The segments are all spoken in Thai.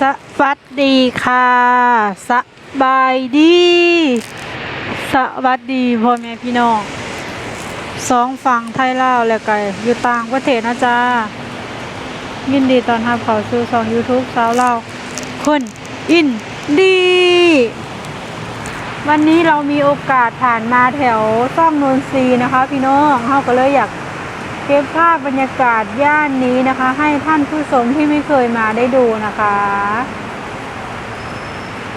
สวัสดีค่ะ สบายดี สวัสดีพ่อแม่พี่น้องสองฝั่งไทยลาวแล้วก็อยู่ต่างประเทศนะจ๊ะยินดีตอนรับเขาสู่ช่อง YouTube สาวลาวคนอินดี วันนี้เรามีโอกาสผ่านมาแถวซ่องนนทรีนะคะ พี่น้องเขาก็เลยอยาก เก็บภาพบรรยากาศย่านนี้นะคะ ให้ท่านผู้ชมที่ไม่เคยมาได้ดูนะคะ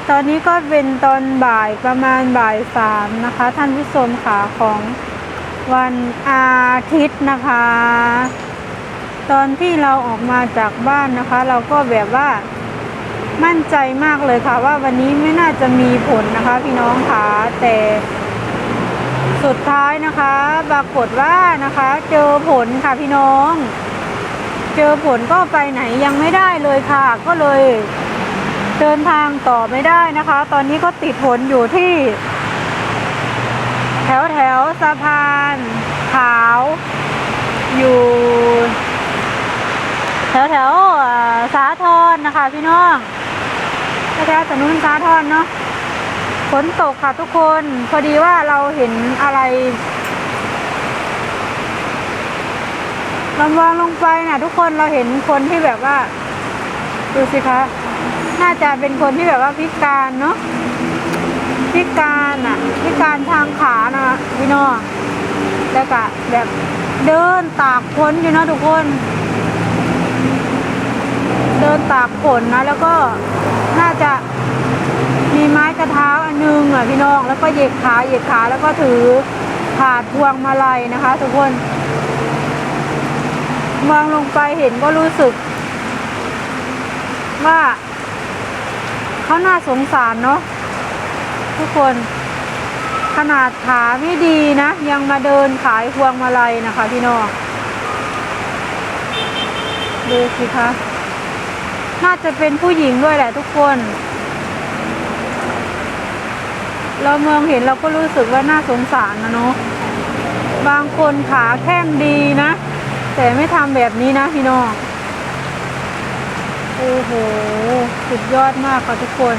ตอนนี้ก็เป็นตอนบ่ายประมาณบ่ายสามนะคะ ท่านผู้ชมค่ะของวันอาทิตย์นะคะ ตอนที่เราออกมาจากบ้านนะคะ เราก็แบบว่ามั่นใจมากเลยค่ะ ว่าวันนี้ไม่น่าจะมีผลนะคะ พี่น้องค่ะแต่ สุดท้ายนะคะปรากฏว่านะคะ เจอผลค่ะพี่น้อง เจอผลก็ไปไหนยังไม่ได้เลยค่ะ ก็เลยเดินทางต่อไม่ได้นะคะ ตอนนี้ก็ติดผลอยู่ที่ แถวแถวสะพานขาวอยู่ แถวแถวสาทรนะคะ พี่น้องแถวแถวถนนสาทรเนาะ ฝนตกค่ะทุกคน พอดีว่าเราเห็นอะไรเรางลงไปนะทุกคนเราเห็นคนที่แบบว่า ดูสิคะ น่าจะเป็นคนที่แบบว่าพิการเนาะพิการอะ พิการทางขานะพี่น้องแล้วก็แบบเดินตากฝนอยู่นะทุกคน เดินตากฝนนะ แล้วก็น่าจะ ไม้กระเท้าอันนึงอะพี่น้อง แล้วก็เหยียดขาเหยียดขาแล้วก็ถือถาดพวงมาลัยนะคะ ทุกคนมองลงไปเห็นก็รู้สึก ว่าเขาน่าสงสารเนาะทุกคนขนาดขาไม่ดีนะ ยังมาเดินขายพวงมาลัยนะคะพี่น้องดูสิคะน่าจะเป็นผู้หญิงด้วยแหละทุกคน เราเมืองเห็นเราก็รู้สึกว่าน่าสงสารนะเนาะบางคนขาแข้งดีนะ แต่ไม่ทำแบบนี้นะพี่น้องโอ้โห สุดยอดมากค่ะทุกคน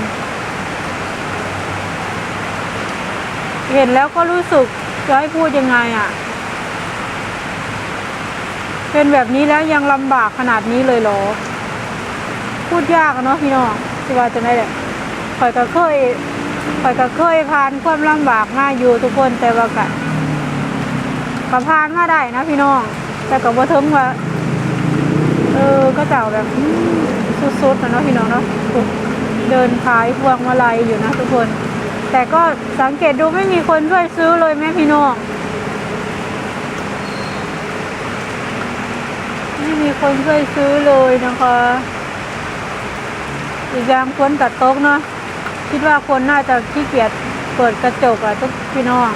เห็นแล้วก็รู้สึกจะให้พูดยังไงอะ่ะ เป็นแบบนี้แล้วยังลำบากขนาดนี้เลยเหรอ พูดยากเนาะพี่น้องที่ว่าจะได้แหละคอยก็เคย ข่อยก็เคยผ่านความลำบากมาอยู่ทุกคนแต่ว่าก็ก็ผ่านมาได้นะพี่น้อง แต่ก็บ่ถึงว่าเออก็เจ้าแบบสุดๆนะเนาะพี่น้องเนาะเดินขายพวงมาลัยอยู่นะทุกคน แต่ก็สังเกตดูไม่มีคนช่วยซื้อเลยแม่พี่น้องไม่มีคนช่วยซื้อเลยนะคะอีกอย่างคนตัดโต๊ะเนาะ คิดว่าคนน่าจะขี้เกียจเปิดกระจกอะทุกพี่น้อง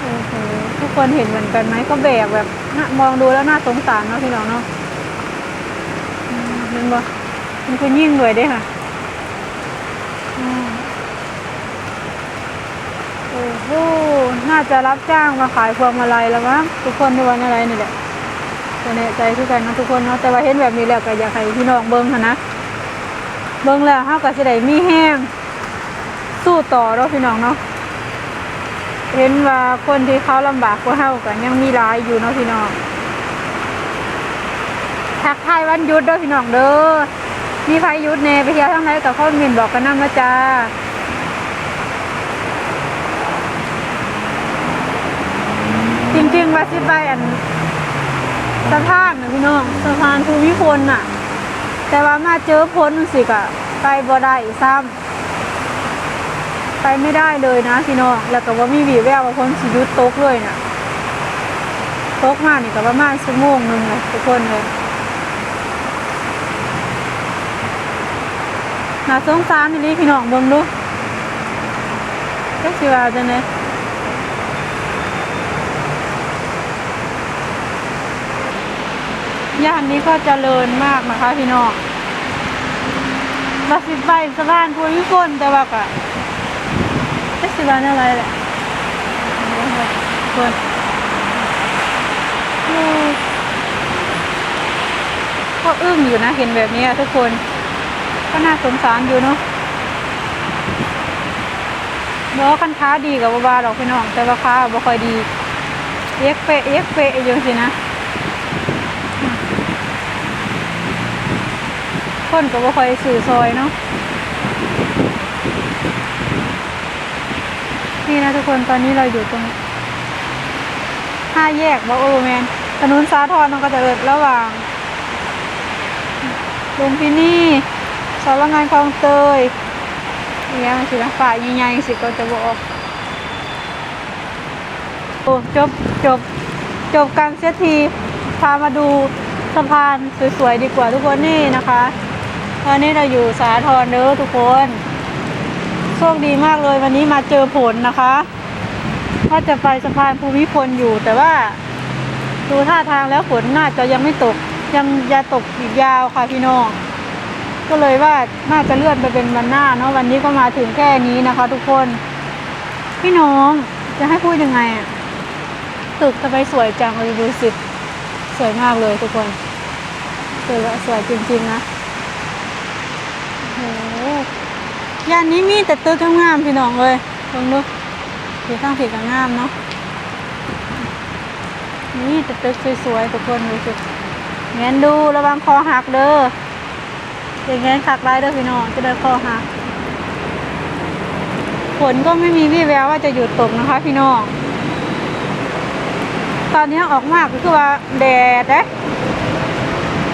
โอ้โหทุกคนเห็นเหมือนกันไหมก็แบกแบบน่ามองดูแล้วน่าสงสารเนาะพี่น้องเนาะมเห็นบ่มันคือยิ่งเลยเด้ค่ะโอ้โหน่าจะรับจ้างมาขายพวงมาลัยแล้วมั้งทุกคนในวันอะไรนี่แหละตัวเนี้ใจคือกันเนาะทุกคนเนาะแต่ว่าเห็นแบบนี้แล้วก็อยากให้พี่น้องเบิ่งนะ เบิ่งแล้วเฮาก็สิได้มีแห้งสู้ต่อเนาะพี่น้องเนาะเห็นว่าคนที่เขาลำบากกว่าเฮาก็ยังมีหลายอยู่เนาะพี่น้องทักทายวันหยุดเด้อพี่น้องเด้อมีใครหยุดแน่ไปเที่ยวทางไหนก็คอมเมนบอกกันนำนะจ๊ะจริงๆว่าสิไปอันสะพานนะพี่น้องสะพานภูมิพลน่ะ แต่ว่ามาเจอพ้นสิกะไปบ่ได้ซ้ำไปไม่ได้เลยนะพี่น้องแล้วก็ว่ามีวีแววว่าพ้นสิยุดตกเลยน่ะตกมากนี่ก็ประมาณชั่วโมงหนึ่งเลยทุกคนเลยน่าสงสารนี่พี่น้องเบิ่งดูก็สิว่าจังได๋ย่านนี้ก็เจริญมากนะคะพี่น้องว่าสิไปสะพานภูมิพลแต่ว่าก็ก็สิว่าอะไรแหละคนโอ้ก็อึ้งอยู่นะเห็นแบบนี้ทุกคน ก็น่าสงสารอยู่เนาะบอกว่าคันค้าดีกับบบาดอกพี่น้องแต่ว่าค้าบ่ค่อยดีเอ็กเปเอ็กเปอยู่สินะ คนก็บ่ค่อยสื่อซอยเนาะนี่นะทุกคนตอนนี้เราอยู่ตรงห้าแยกบอโอแมนถนนสาทรมันก็จะเอิดระหว่างลุมพินี่สำนักงานคลองเตยอย่างเงี้ยมันสินะฝ่ายใหญ่ๆสิก็จะบอกโอ้จบจบจบการเสียทีพามาดูสะพานสวยๆดีกว่าทุกคนนี่นะคะ ตอนนี้เราอยู่สาทรเด้อทุกคนโชคดีมากเลยวันนี้มาเจอผลนะคะว่าจะไปสะพานภูมิพลอยู่ แต่ว่าดูท่าทางแล้วฝนน่าจะยังไม่ตก ยังจะตกอีกยาวค่ะพี่น้องก็เลยว่าน่าจะเลื่อนไปเป็นวันหน้าเนาะวันนี้ก็มาถึงแค่นี้นะคะ ทุกคน พี่น้องจะให้พูดยังไงอะตึกทำไมสวยจังเลยดูสิสวยมากเลยทุกคนสวยสวยจริงๆนะโอ้โห ย่านนี้มีแต่ตึกงามๆพี่น้องเลยลองดูสีข้างสีก็งามเนาะนี่แต่ตึกสวยๆทุกคนดูสิแงนดูระวังคอหักเด้ออย่างงั้นขักไรเด้อพี่น้องจะได้คอหักฝนก็ไม่มีวี่แววว่าจะหยุดตกนะคะ พี่น้อง ตอนนี้ออกมากก็คือว่าแดดเด้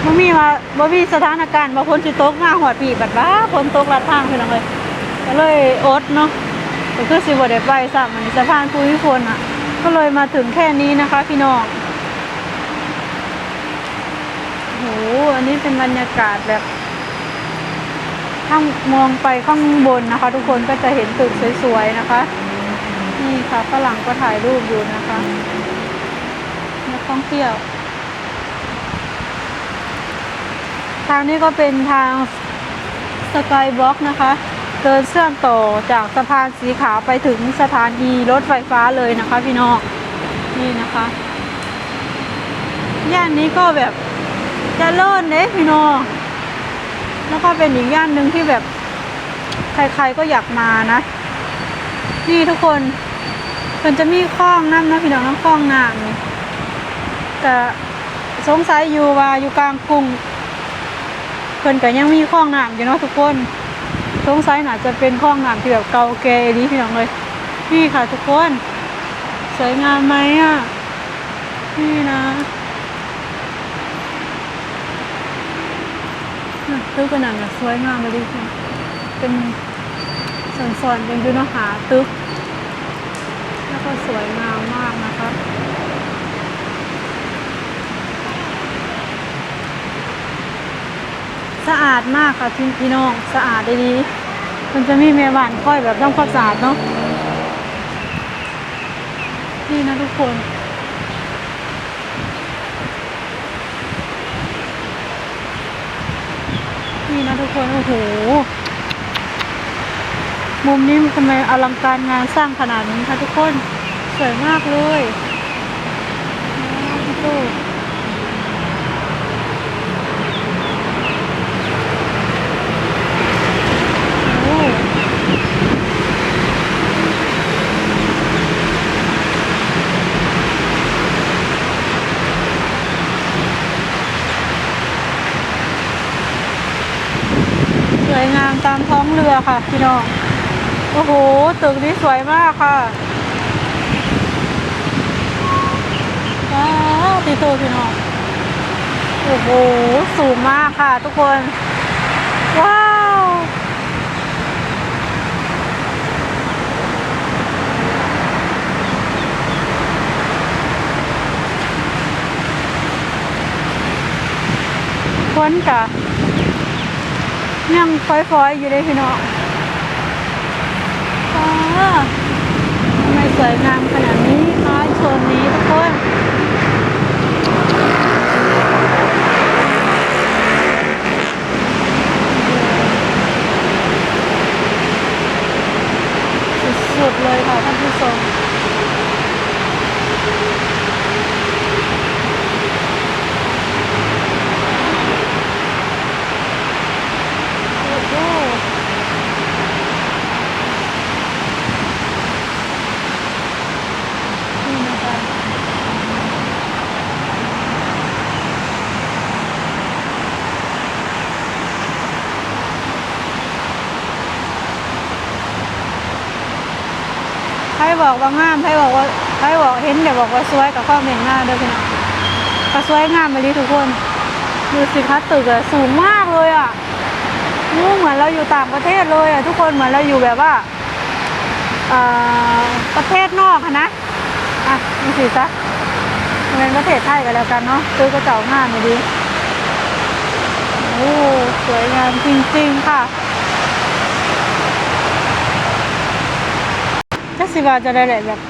บ่มีมาบ่มีสถานการณ์ว่าฝนสิตกมาหอดปีบัดบ้าฝนตกลัดทางพี่น้องเลย ก็เลยอดเนาะก็คือสิบได้ไปสัมอันสะพานภูมิพลอะ ก็เลยมาถึงแค่นี้นะคะ พี่น้องโหอันนี้เป็นบรรยากาศแบบถ้ามองไปข้างบนนะคะ ทุกคนก็จะเห็นตึกสวยๆนะคะ นี่ค่ะฝรั่งก็ถ่ายรูปอยู่นะคะนักท่องเที่ยว ทางนี้ก็เป็นทางสกายบล็อกนะคะ เดินเชื่อมต่อจากสะพานสีขาวไปถึงสถานีรถไฟฟ้าเลยนะคะ พี่น้องนี่นะคะย่านนี้ก็แบบเจะเลิ่นเด้พี่น้องแล้วก็เป็นอีกย่านหนึ่งที่แบบใครๆก็อยากมานะ นี่ทุกคนมันจะมีคลองน้ำนะพี่น้องน้ำคลองน้ำนี่แต่สงสัยอยู่ว่าอยู่กลางกรุงเพิ่นก็ยังมีคลองน้ำอยู่เนาะทุกคน สงสัยน่าจะเป็นคลองน้ำที่แบบเก่าแก่ดีพี่น้องเลย นี่ค่ะทุกคน สวยงามไหมอะ นี่นะตึกขนาดน่ะสวยงามเลยดิค่ะเป็นส่วนๆเป็นยูนหาตึก แล้วก็สวยงามมากนะคะ สะอาดมากค่ะพี่พี่น้องสะอาดดีมันจะมีแม่บ้านค่อยแบบทำความสะอาดเนาะนี่นะทุกคนนี่นะทุกคนโอ้โหมุมนี้ทำไมอลังการงานสร้างขนาดนี้คะทุกคนสวยมากเลยว้าวพี่โตโอ้สวยงามตาม ท้องเรือค่ะ พี่น้อง โอ้โห ตึกนี้สวยมากค่ะว้าวตีโตพี่น้อง โอ้โห สูงมากค่ะทุกคน ว้าวพ้นกะ ยังฟอยๆอยู่เลยพี่น้องว้าวทำไมสวยงามขนาดนี้คะโซนนี้ทุกคน สุดๆเลยค่ะท่านผู้ชม บอกว่างามไพ่บอกว่าไพ่บอกเห็นเดี๋ยวบอกว่าสวยกับข้อเมนหน้าเด้อพี่น้องก็สวยงามไปเลยทุกคนดูสิคะตึกอะสูงมากเลยอะนู่เหมือนเราอยู่ต่างประเทศเลยอะทุกคนเหมือนเราอยู่แบบว่าอประเทศนอกนะอะดูสิซะเป็นประเทศไทยกันแล้วกันเนาะตึกกระเจ้างามเลยดีโอ้สวยงามจริงๆค่ะ จัก สิว่าจะได้แหละแบบ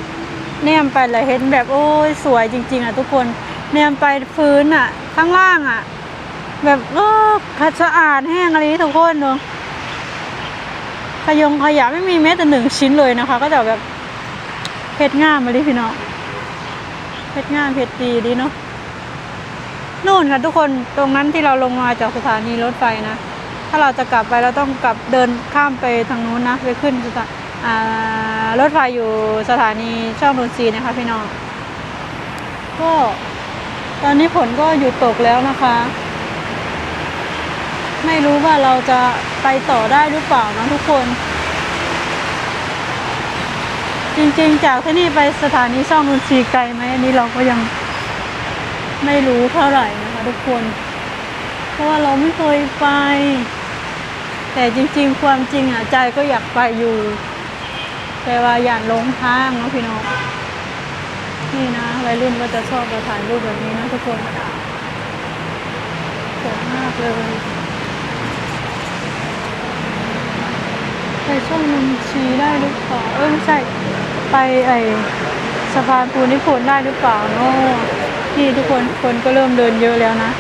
แนมไปเลยเห็นแบบโอ้ยสวยจริง ๆ อะ ทุกคนแนมไปพื้นอะ ข้างล่างอะ แบบเออขัดสะอาดแห้งอะไรทุกคนเนาะขยงขยะไม่มีแม้แต่หนึ่งชิ้นเลยนะคะ ก็จะแบบเพชรงามมาดิพี่น้องเพชรงามเพชรดีดีเนาะนู่นค่ะทุกคนตรงนั้นที่เราลงมาจากสถานีรถไฟนะ ถ้าเราจะกลับไปเราต้องกลับเดินข้ามไปทางนู้นนะ ไปขึ้นสถาอ่า รถไฟอยู่สถานีช่องนนทรีนะคะพี่น้องก็ตอนนี้ฝนก็หยุดตกแล้วนะคะ ไม่รู้ว่าเราจะไปต่อได้หรือเปล่านะทุกคน จริงๆ จากที่นี่ไปสถานีช่องนนทรีไกลไหมอันนี้เราก็ยังไม่รู้เท่าไหร่นะคะทุกคน เพราะว่าเราไม่เคยไป แต่จริง ๆ ความจริงอะใจก็อยากไปอยู่ แต่ว่าอย่าหลงทางเนาะพี่น้อง นี่นะวัยรุ่นก็จะชอบมาถ่ายรูปแบบนี้นะทุกคนสวยมากเลยไปช่องนนชีได้หรือเปล่า เออไม่ใช่ ไปไอสะพานปูนิพนธ์ได้หรือเปล่าเนาะนี่ทุกคนคนก็เริ่มเดินเยอะแล้วนะ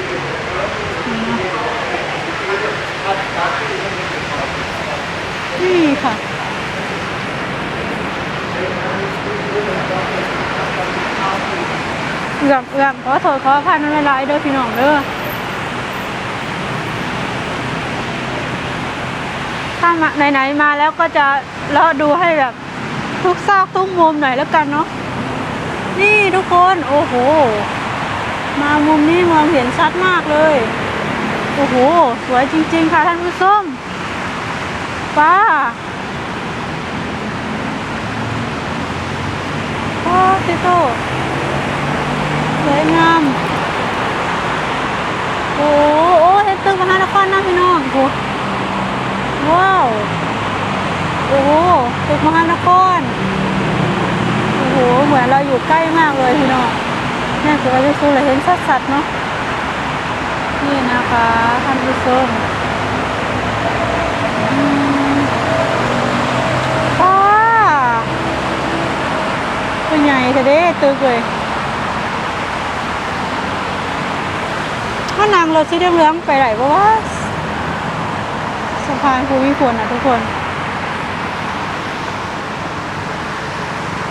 นี่ค่ะ เอือบเอือบขอโทษขออภัยนั่นหลายๆเด้อพี่น้องเด้อถ้ามาไหนๆมาแล้วก็จะเลาะดูให้แบบทุกซอกทุกมุมหน่อยแล้วกันเนาะนี่ทุกคนโอ้โห มามุมนี้มองเห็นชัดมากเลย โอ้โห สวยจริง ๆ ค่ะท่านผู้ชมป้าโอ้ติโต สวยงาม โอ้โหโอ้เห็นตึกมหานครนะพี่น้องโอ้โหว้าว โอ้โหตึกมหานคร โอ้โห เหมือนเราอยู่ใกล้มากเลยพี่น้องนี่คือเราจะสู้เลยเห็นสัดๆเนาะ นี่นะคะท่านผู้ชมอืมว้าเป็นใหญ่เถอะเด้ตึกเลย ถ้านางรถสีเหลืองๆไปไหนเพราะว่าสะพานภูมิพลอะทุกคน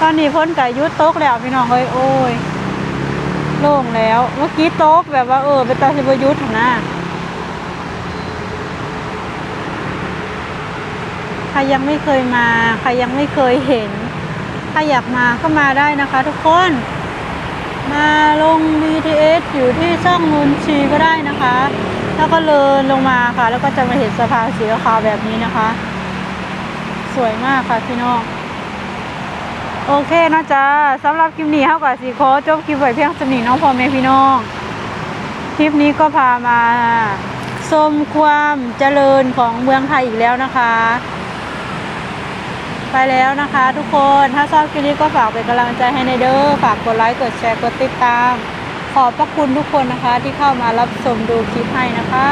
ตอนนี้พ้นกับยุดโต๊กแล้วพี่น้องเอ้ยโอ้ยโล่งแล้ว เมื่อกี้โต๊กแบบว่าเออเป็นตาสิบยุทธ์นะใครยังไม่เคยมา ใครยังไม่เคยเห็นถ้าอยากมาก็มาได้นะคะทุกคน มาลง BTS อยู่ที่ช่องนุนชีก็ได้นะคะ แล้วก็เลินลงมาค่ะ แล้วก็จะมาเห็นสะพานสีขาวแบบนี้นะคะ สวยมากค่ะพี่น้องโอเคนะจ๊ะสำหรับคลิปนี้เท่ากับสีโคจบคลิปไว้เพียงสนิทน้องพ่อแม่พี่น้อง คลิปนี้ก็พามาชมความเจริญของเมืองไทยอีกแล้วนะคะ ไปแล้วนะคะ ทุกคนถ้าชอบคลิปนี้ก็ฝากเป็นกำลังใจให้ในเด้อฝากกดไลค์กดแชร์กดติดตาม ขอบพระคุณทุกคนนะคะ ที่เข้ามารับชมดูคลิปให้นะคะ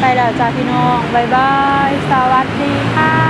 ไปแล้วจ้าพี่น้อง บ๊ายบาย สวัสดีค่ะ